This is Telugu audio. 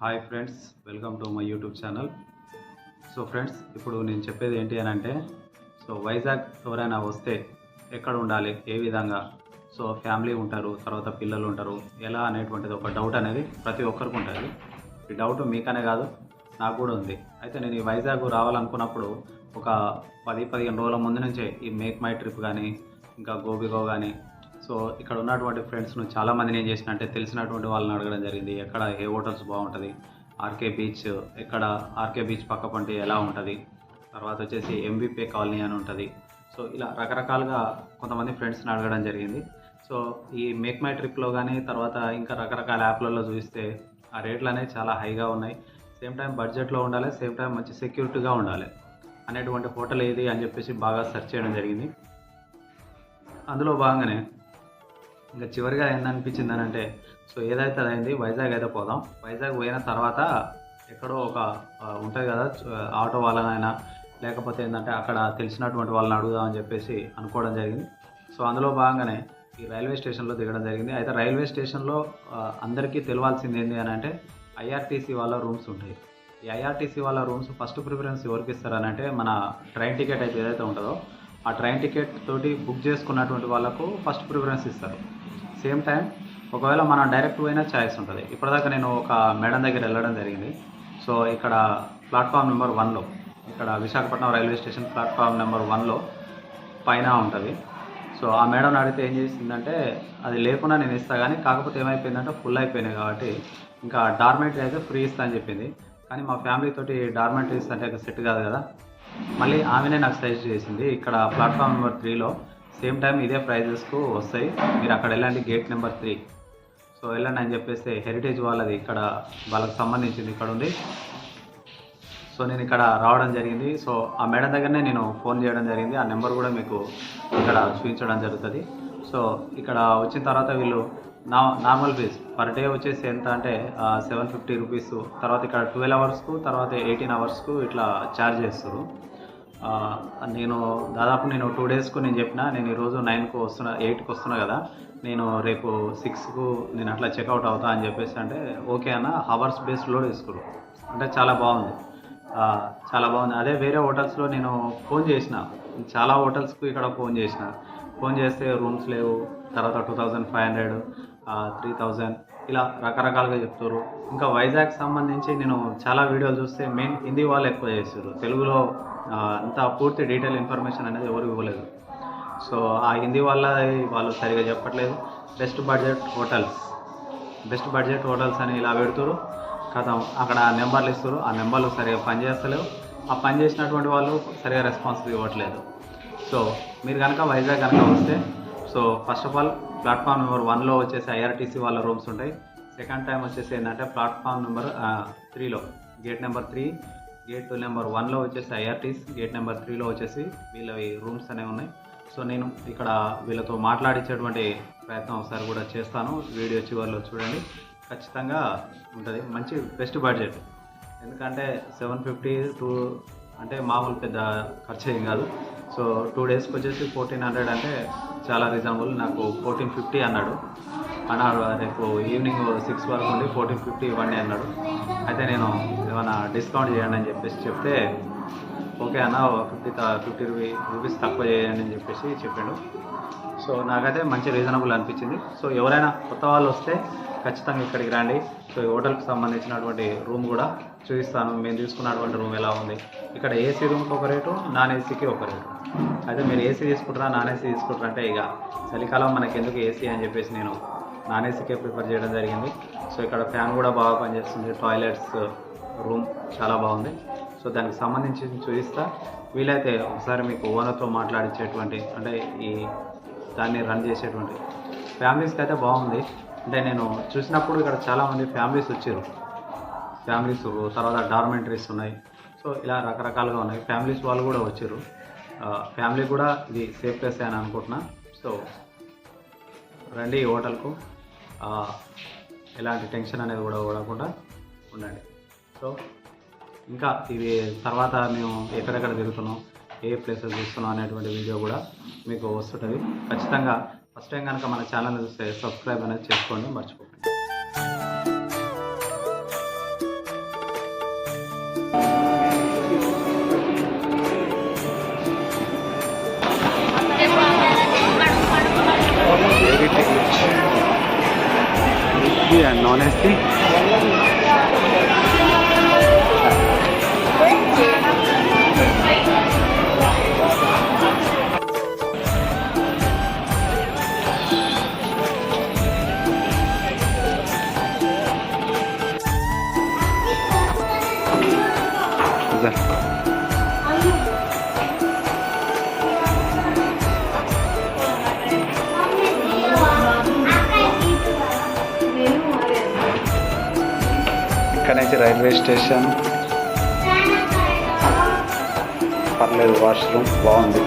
Hi friends welcome to my YouTube channel so friends ఇప్పుడు నేను చెప్పేది ఏంటి అని అంటే సో వైజాగ్ ఎవరైనా వస్తే ఎక్కడ ఉండాలి ఏ విధంగా? సో ఫ్యామిలీ ఉంటారు తర్వాత పిల్లలు ఉంటారు ఎలా అనేటువంటిది ఒక డౌట్ అనేది ప్రతి ఒక్కరికి ఉంటుంది. ఈ డౌట్ మీకనే కాదు నాకు కూడా ఉంది. అయితే నేను ఈ వైజాగ్ రావాలనుకున్నప్పుడు ఒక పది పదిహేను రోజుల ముందు నుంచే ఈ మేక్ మై ట్రిప్ కానీ ఇంకా గోబిగో కానీ సో ఇక్కడ ఉన్నటువంటి ఫ్రెండ్స్ను చాలామందిని ఏం చేసిన అంటే తెలిసినటువంటి వాళ్ళని అడగడం జరిగింది. ఎక్కడ ఏ హోటల్స్ బాగుంటుంది? ఆర్కే బీచ్ ఎక్కడ? ఆర్కే బీచ్ పక్క పంటి ఎలా ఉంటుంది? తర్వాత వచ్చేసి ఎంబీపే కాలనీ అని ఉంటుంది. సో ఇలా రకరకాలుగా కొంతమంది ఫ్రెండ్స్ని అడగడం జరిగింది. సో ఈ మేక్ మై ట్రిప్లో కానీ తర్వాత ఇంకా రకరకాల యాప్లలో చూస్తే ఆ రేట్లు అనేవి చాలా హైగా ఉన్నాయి. సేమ్ టైం బడ్జెట్లో ఉండాలి సేమ్ టైం మంచి సెక్యూరిటీగా ఉండాలి అనేటువంటి హోటల్ ఏది అని చెప్పేసి బాగా సెర్చ్ చేయడం జరిగింది. అందులో భాగంగానే ఇంకా చివరిగా ఏందనిపించింది అని అంటే సో ఏదైతే అదైంది వైజాగ్ అయితే పోదాం. వైజాగ్ పోయిన తర్వాత ఎక్కడో ఒక ఉంటుంది కదా ఆటో వాళ్ళనైనా లేకపోతే ఏంటంటే అక్కడ తెలిసినటువంటి వాళ్ళని అడుగుదామని చెప్పేసి అనుకోవడం జరిగింది. సో అందులో భాగంగానే ఈ రైల్వే స్టేషన్లో దిగడం జరిగింది. అయితే రైల్వే స్టేషన్లో అందరికీ తెలియాల్సింది ఏంటి అని అంటే ఐఆర్టీసీ వాళ్ళ రూమ్స్ ఉంటాయి. ఈ ఐఆర్టీసీ వాళ్ళ రూమ్స్ ఫస్ట్ ప్రిఫరెన్స్ ఎవరికి ఇస్తారని అంటే మన ట్రైన్ టికెట్ అయితే ఏదైతే ఉంటుందో ఆ ట్రైన్ టికెట్ తోటి బుక్ చేసుకున్నటువంటి వాళ్ళకు ఫస్ట్ ప్రిఫరెన్స్ ఇస్తారు. సేమ్ టైం ఒకవేళ మనం డైరెక్ట్ పోయినా ఛాయిస్ ఉంటుంది. ఇప్పటిదాకా నేను ఒక మేడం దగ్గర వెళ్ళడం జరిగింది. సో ఇక్కడ ప్లాట్ఫామ్ నెంబర్ వన్లో ఇక్కడ Visakhapatnam railway station platform number వన్లో పైన ఉంటుంది. సో ఆ మేడం అడిగితే ఏం చేసిందంటే అది లేకుండా నేను ఇస్తా కానీ కాకపోతే ఏమైపోయిందంటే ఫుల్ అయిపోయినాయి కాబట్టి ఇంకా డార్మెంటరీ అయితే ఫ్రీ ఇస్తా అని చెప్పింది. కానీ మా ఫ్యామిలీతోటి డార్మెంటరీస్ అంటే సెట్ కాదు కదా. మళ్ళీ ఆమెనే నాకు సజెస్ట్ చేసింది. ఇక్కడ ప్లాట్ఫామ్ నెంబర్ త్రీలో సేమ్ టైం ఇదే ప్రైజెస్కు వస్తాయి. మీరు అక్కడ వెళ్ళండి గేట్ నెంబర్ త్రీ సో వెళ్ళండి అని చెప్పేస్తే హెరిటేజ్ వాళ్ళది ఇక్కడ వాళ్ళకి సంబంధించింది ఇక్కడ ఉంది. సో నేను ఇక్కడ రావడం జరిగింది. సో ఆ మేడం దగ్గరనే నేను ఫోన్ చేయడం జరిగింది. ఆ నెంబర్ కూడా మీకు ఇక్కడ చూపించడం జరుగుతుంది. సో ఇక్కడ వచ్చిన తర్వాత వీళ్ళు నా నార్మల్ ఫీజ్ పర్ డే వచ్చేసి ఎంత అంటే సెవెన్ ఫిఫ్టీ రూపీస్ తర్వాత ఇక్కడ ట్వెల్వ్ అవర్స్కు తర్వాత ఎయిటీన్ అవర్స్కు ఇట్లా ఛార్జ్ చేస్తారు. నేను దాదాపు నేను టూ డేస్కు నేను చెప్పిన నేను ఈరోజు నైన్కు వస్తున్నా ఎయిట్కి వస్తున్నా కదా నేను రేపు సిక్స్కు నేను అట్లా చెక్అవుట్ అవుతా అని చెప్పేసి అంటే ఓకే అన్న హవర్స్ బేస్లో తీసుకురు. అంటే చాలా బాగుంది. చాలా బాగుంది. అదే వేరే హోటల్స్లో నేను ఫోన్ చేసిన. చాలా హోటల్స్కు ఇక్కడ ఫోన్ చేసిన. ఫోన్ చేస్తే రూమ్స్ లేవు. తర్వాత two thousand five hundred three thousand ఇలా రకరకాలుగా చెప్తారు. ఇంకా వైజాగ్ సంబంధించి నేను చాలా వీడియోలు చూస్తే మెయిన్ హిందీ వాళ్ళు ఎక్కువ చేస్తారు తెలుగులో అంత పూర్తి డీటెయిల్ ఇన్ఫర్మేషన్ అనేది ఎవరు ఇవ్వలేదు. సో ఆ హిందీ వాళ్ళ వాళ్ళు సరిగా చెప్పట్లేదు. Best budget hotels best budget hotels అని ఇలా పెడుతురు కథం అక్కడ నెంబర్లు ఇస్తారు ఆ నెంబర్లు సరిగా పనిచేస్తలేవు ఆ పని చేసినటువంటి వాళ్ళు సరిగా రెస్పాన్స్ ఇవ్వట్లేదు. సో మీరు కనుక వైజాగ్ కనుక వస్తే so first of all platform number వన్లో వచ్చేసి ఐఆర్టీసీ వాళ్ళ రూమ్స్ ఉంటాయి. సెకండ్ టైం వచ్చేసి ఏంటంటే ప్లాట్ఫామ్ నెంబర్ త్రీలో gate number three gate number వన్లో వచ్చేసి ఐఆర్టీస్ గేట్ నెంబర్ త్రీలో వచ్చేసి వీళ్ళవి రూమ్స్ అనేవి ఉన్నాయి. సో నేను ఇక్కడ వీళ్ళతో మాట్లాడించేటువంటి ప్రయత్నం ఒకసారి కూడా చేస్తాను. వీడియో చివరిలో చూడండి. ఖచ్చితంగా ఉంటుంది. మంచి బెస్ట్ బడ్జెట్. ఎందుకంటే సెవెన్ ఫిఫ్టీ టూ అంటే మామూలు పెద్ద ఖర్చు ఏం కాదు. సో టూ డేస్కి వచ్చేసి ఫోర్టీన్ హండ్రెడ్ అంటే చాలా రీజనబుల్ నాకు ఫోర్టీన్ ఫిఫ్టీ అన్నాడు. అన్నాడు రేపు ఈవినింగ్ సిక్స్ వరకు ఉండి ఫోర్టీన్ ఫిఫ్టీ ఇవ్వండి అన్నాడు. అయితే నేను ఏమైనా డిస్కౌంట్ చేయండి అని చెప్పేసి చెప్తే ఓకే అన్న ఫిఫ్టీ ఫిఫ్టీ రూపీ రూపీస్ తక్కువ చేయండి అని చెప్పేసి చెప్పాడు. సో నాకైతే మంచి రీజనబుల్ అనిపించింది. సో ఎవరైనా కొత్త వాళ్ళు వస్తే ఖచ్చితంగా ఇక్కడికి రండి. సో ఈ హోటల్కి సంబంధించినటువంటి రూమ్ కూడా చూపిస్తాను. మేము తీసుకున్నటువంటి రూమ్ ఎలా ఉంది? ఇక్కడ ఏసీ రూమ్కి ఒక రేటు నాన్ ఏసీకి ఒక రేటు అయితే మీరు ఏసీ తీసుకుంటారా నాన్ ఏసీ తీసుకుంటారా అంటే ఇక చలికాలం మనకి ఎందుకు ఏసీ అని చెప్పేసి నేను నాన్ ఏసీకే ప్రిఫర్ చేయడం జరిగింది. సో ఇక్కడ ఫ్యాన్ కూడా బాగా పనిచేస్తుంది. టాయిలెట్స్ రూమ్ చాలా బాగుంది. సో దానికి సంబంధించి చూపిస్తా. వీలైతే ఒకసారి మీకు ఓనర్తో మాట్లాడించేటువంటి అంటే ఈ దాన్ని రన్ చేసేటువంటి ఫ్యామిలీస్కి అయితే బాగుంది. అంటే నేను చూసినప్పుడు ఇక్కడ చాలామంది ఫ్యామిలీస్ వచ్చారు. ఫ్యామిలీస్ తర్వాత డార్మెంటరీస్ ఉన్నాయి. సో ఇలా రకరకాలుగా ఉన్నాయి. ఫ్యామిలీస్ వాళ్ళు కూడా వచ్చారు. ఫ్యామిలీ కూడా ఇది సేఫ్ ప్లేస్ అని అనుకుంటున్నా. సో రండి ఈ హోటల్కు. ఎలాంటి టెన్షన్ అనేది కూడా పడకుండా ఉండండి. సో ఇంకా ఇది తర్వాత మేము ఎక్కడెక్కడ తిరుగుతున్నాం ఏ ప్లేసెస్ చూస్తున్నాం అనేటువంటి వీడియో కూడా మీకు వస్తుంటుంది. ఖచ్చితంగా ఫస్ట్ టైం కనుక మన ఛానల్ చూస్తే సబ్స్క్రైబ్ అనేది చేసుకోండి మర్చిపోకండి. ఏసీ అండ్ నాన్ ఏసీ ఇక్కడ నుంచి రైల్వే స్టేషన్. పర్లేదు వాష్రూమ్ బాగుంది.